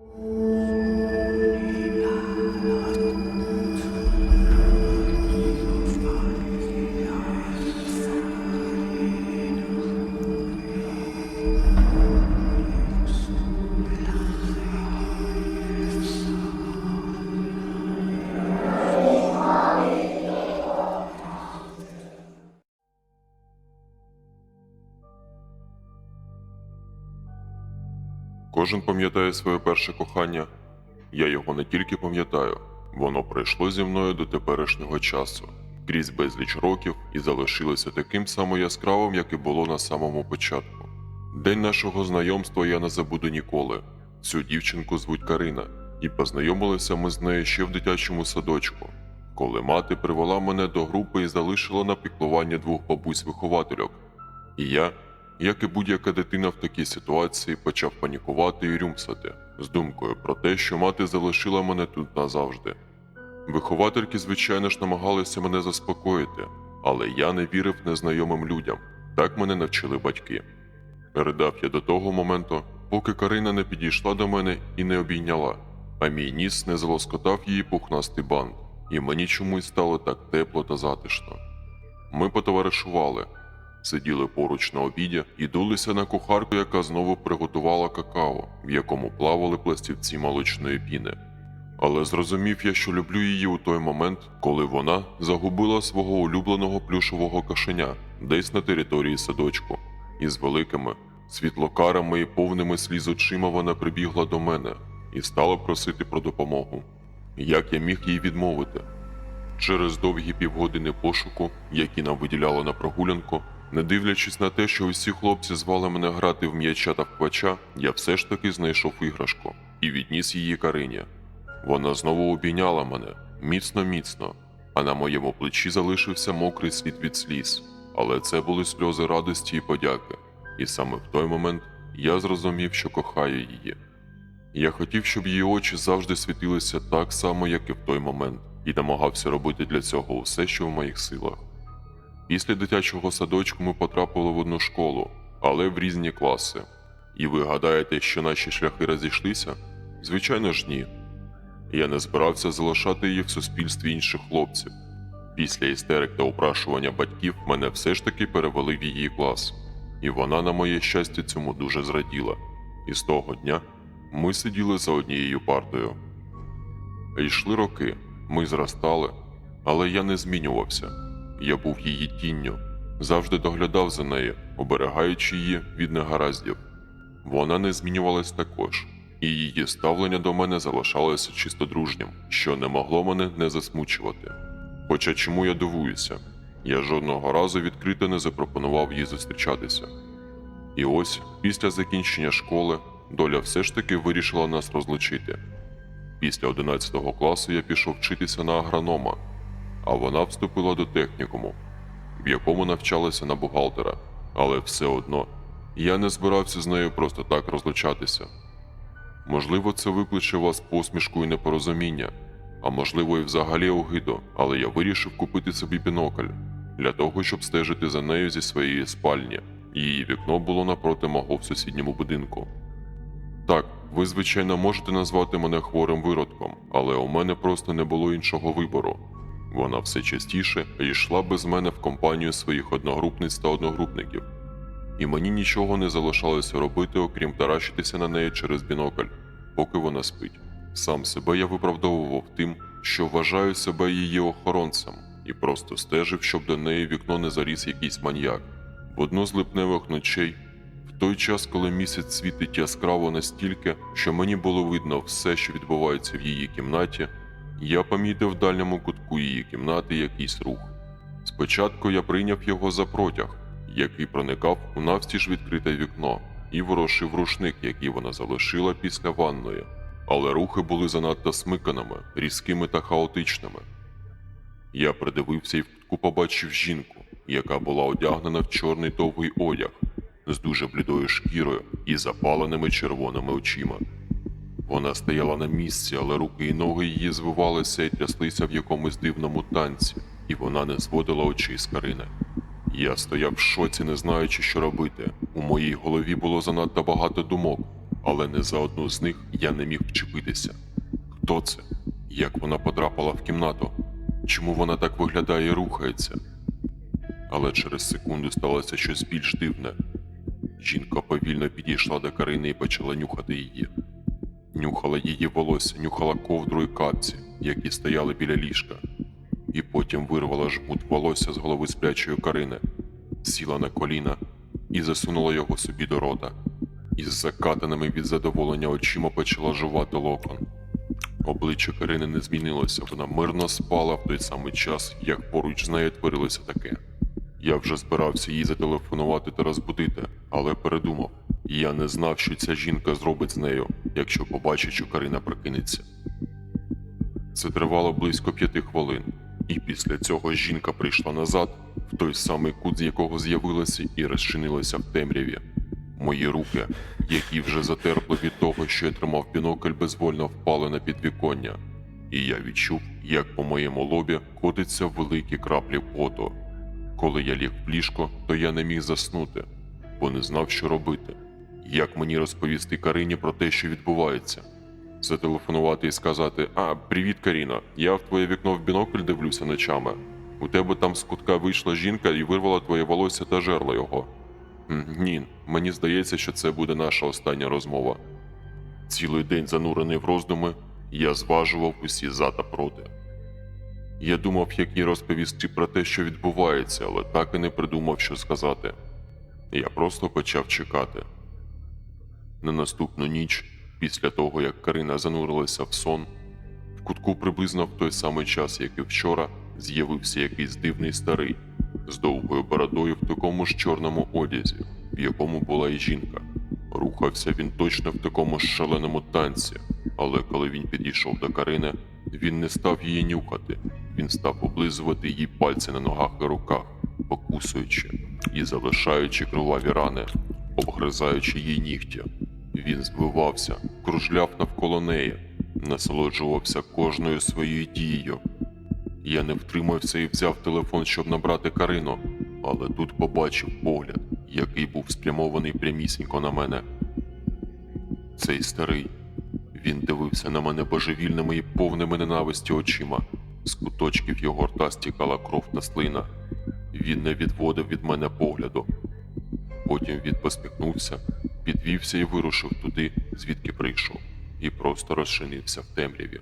Música Кожен пам'ятає своє перше кохання. Я його не тільки пам'ятаю, воно пройшло зі мною до теперішнього часу, крізь безліч років і залишилося таким само яскравим, як і було на самому початку. День нашого знайомства я не забуду ніколи. Цю дівчинку звуть Карина, і познайомилися ми з нею ще в дитячому садочку, коли мати привела мене до групи і залишила на піклування двох бабусь-виховательок. І я, як і будь-яка дитина в такій ситуації, почав панікувати і рюмсати з думкою про те, що мати залишила мене тут назавжди. Виховательки, звичайно ж, намагалися мене заспокоїти, але я не вірив незнайомим людям. Так мене навчили батьки. Ридав я до того моменту, поки Карина не підійшла до мене і не обійняла, а мій ніс не залоскотав її пухнастий бант, і мені чомусь стало так тепло та затишно. Ми потоваришували, сиділи поруч на обіді і дулися на кухарку, яка знову приготувала какао, в якому плавали пластівці молочної піни. Але зрозумів я, що люблю її у той момент, коли вона загубила свого улюбленого плюшового кошеня десь на території садочку, і з великими світлокарами і повними сліз очима вона прибігла до мене і стала просити про допомогу. Як я міг їй відмовити? Через довгі півгодини пошуку, які нам виділяло на прогулянку, не дивлячись на те, що усі хлопці звали мене грати в м'яча та в квача, я все ж таки знайшов іграшку і відніс її Карині. Вона знову обійняла мене міцно-міцно, а на моєму плечі залишився мокрий слід від сліз. Але це були сльози радості і подяки. І саме в той момент я зрозумів, що кохаю її. Я хотів, щоб її очі завжди світилися так само, як і в той момент, і намагався робити для цього усе, що в моїх силах. Після дитячого садочку ми потрапили в одну школу, але в різні класи. І ви гадаєте, що наші шляхи розійшлися? Звичайно ж ні. Я не збирався залишати її в суспільстві інших хлопців. Після істерик та упрашування батьків мене все ж таки перевели в її клас, і вона, на моє щастя, цьому дуже зраділа. І з того дня ми сиділи за однією партою. Йшли роки, ми зростали, але я не змінювався. Я був її тінню, завжди доглядав за нею, оберігаючи її від негараздів. Вона не змінювалась також, і її ставлення до мене залишалося чисто дружнім, що не могло мене не засмучувати. Хоча чому я дивуюся, я жодного разу відкрито не запропонував їй зустрічатися. І ось, після закінчення школи, доля все ж таки вирішила нас розлучити. Після 11 класу я пішов вчитися на агронома, а вона вступила до технікуму, в якому навчалася на бухгалтера, але все одно я не збирався з нею просто так розлучатися. Можливо, це викличе вас посмішку і непорозуміння, а можливо, і взагалі огиду, але я вирішив купити собі бінокль для того, щоб стежити за нею зі своєї спальні. Її вікно було напроти мого в сусідньому будинку. Так, ви, звичайно, можете назвати мене хворим виродком, але у мене просто не було іншого вибору. Вона все частіше йшла без мене в компанію своїх одногрупниць та одногрупників, і мені нічого не залишалося робити, окрім таращитися на неї через бінокль, поки вона спить. Сам себе я виправдовував тим, що вважаю себе її охоронцем, і просто стежив, щоб до неї вікно не заріс якийсь маньяк. В одну з липневих ночей в той час, коли місяць світить яскраво настільки, що мені було видно все, що відбувається в її кімнаті, я помітив в дальньому кутку її кімнати якийсь рух. Спочатку я прийняв його за протяг, який проникав у навстіж відкрите вікно, і ворошив рушник, який вона залишила після ванної, але рухи були занадто смиканими, різкими та хаотичними. Я придивився і в кутку побачив жінку, яка була одягнена в чорний довгий одяг з дуже блідою шкірою і запаленими червоними очима. Вона стояла на місці, але руки і ноги її звивалися і тряслися в якомусь дивному танці, і вона не зводила очей з Карини. Я стояв в шоці, не знаючи, що робити. У моїй голові було занадто багато думок, але не за одну з них я не міг вчепитися. Хто це? Як вона потрапила в кімнату? Чому вона так виглядає і рухається? Але через секунду сталося щось більш дивне. Жінка повільно підійшла до Карини і почала нюхати її. Нюхала її волосся, нюхала ковдру і капці, які стояли біля ліжка, і потім вирвала жмут волосся з голови сплячої Карини, сіла на коліна і засунула його собі до рота. Із закатаними від задоволення очима почала жувати локон. Обличчя Карини не змінилося, вона мирно спала в той самий час, як поруч з нею творилося таке. Я вже збирався їй зателефонувати та розбудити, але передумав. Я не знав, що ця жінка зробить з нею, якщо побачить, що Карина прокинеться. Це тривало близько п'яти хвилин, і після цього жінка прийшла назад, в той самий кут, з якого з'явилася, і розчинилася в темряві. Мої руки, які вже затерпли від того, що я тримав бінокль, безвольно впали на підвіконня, і я відчув, як по моєму лобі котиться великі краплі поту. Коли я ліг в ліжко, то я не міг заснути, бо не знав, що робити. Як мені розповісти Карині про те, що відбувається? Зателефонувати і сказати: А, привіт, Каріна, я в твоє вікно в бінокль дивлюся ночами. У тебе там з кутка вийшла жінка і вирвала твоє волосся та жерла його. Ні, мені здається, що це буде наша остання розмова. Цілий день занурений в роздуми, я зважував усі за та проти. Я думав, як їй розповісти про те, що відбувається, але так і не придумав, що сказати. Я просто почав чекати. На наступну ніч, після того як Карина занурилася в сон, в кутку приблизно в той самий час, як і вчора, з'явився якийсь дивний старий з довгою бородою в такому ж чорному одязі, в якому була і жінка. Рухався він точно в такому ж шаленому танці, але коли він підійшов до Карини, він не став її нюхати, він став облизувати її пальці на ногах і руках, покусуючи і залишаючи криваві рани, обгризаючи її нігті. Він збивався, кружляв навколо неї, насолоджувався кожною своєю дією. Я не втримався і взяв телефон, щоб набрати Карину, але тут побачив погляд, який був спрямований прямісінько на мене. Цей старий. Він дивився на мене божевільними і повними ненависті очима. З куточків його рта стікала кров та слина. Він не відводив від мене погляду. Потім він посміхнувся, підвівся і вирушив туди, звідки прийшов, і просто розчинився в темряві.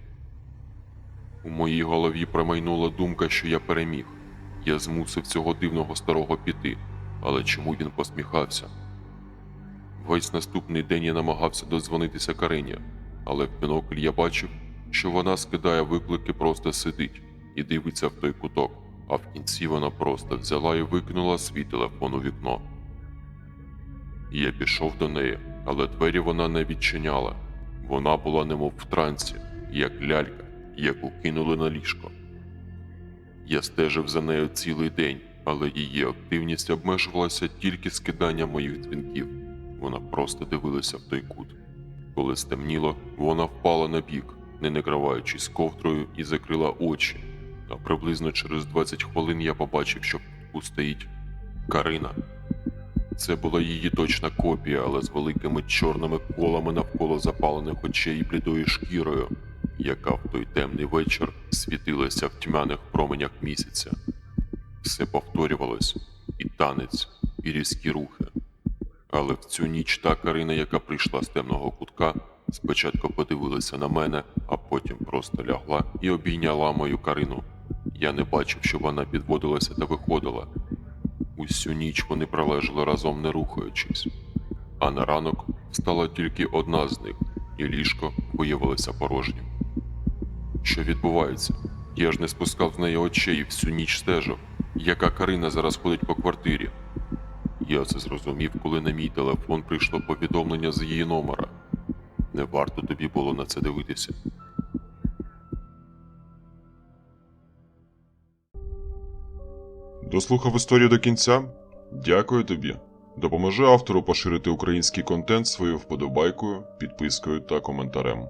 У моїй голові промайнула думка, що я переміг. Я змусив цього дивного старого піти, але чому він посміхався? Весь наступний день я намагався додзвонитися Карині, але в бінокль я бачив, що вона скидає виклики, просто сидить і дивиться в той куток, а в кінці вона просто взяла і викинула свій телефон у вікно. Я пішов до неї, але двері вона не відчиняла. Вона була немов в трансі, як лялька, яку кинули на ліжко. Я стежив за нею цілий день, але її активність обмежувалася тільки скиданням моїх дзвінків. Вона просто дивилася в той кут. Коли стемніло, вона впала на бік, не накриваючись ковдрою, і закрила очі. А приблизно через 20 хвилин я побачив, що в стоїть Карина. Це була її точна копія, але з великими чорними колами навколо запалених очей і блідою шкірою, яка в той темний вечір світилася в тьмяних променях місяця. Все повторювалось і танець, і різкі рухи. Але в цю ніч та Карина, яка прийшла з темного кутка, спочатку подивилася на мене, а потім просто лягла і обійняла мою Карину. Я не бачив, що вона підводилася та виходила. Усю ніч вони пролежали разом, не рухаючись. А на ранок стала тільки одна з них, і ліжко виявилося порожнім. Що відбувається? Я ж не спускав з неї очей всю ніч стежив, яка Карина зараз ходить по квартирі. Я це зрозумів, коли на мій телефон прийшло повідомлення з її номера. Не варто тобі було на це дивитися. Дослухав історію до кінця? Дякую тобі. Допоможи автору поширити український контент своєю вподобайкою, підпискою та коментарем.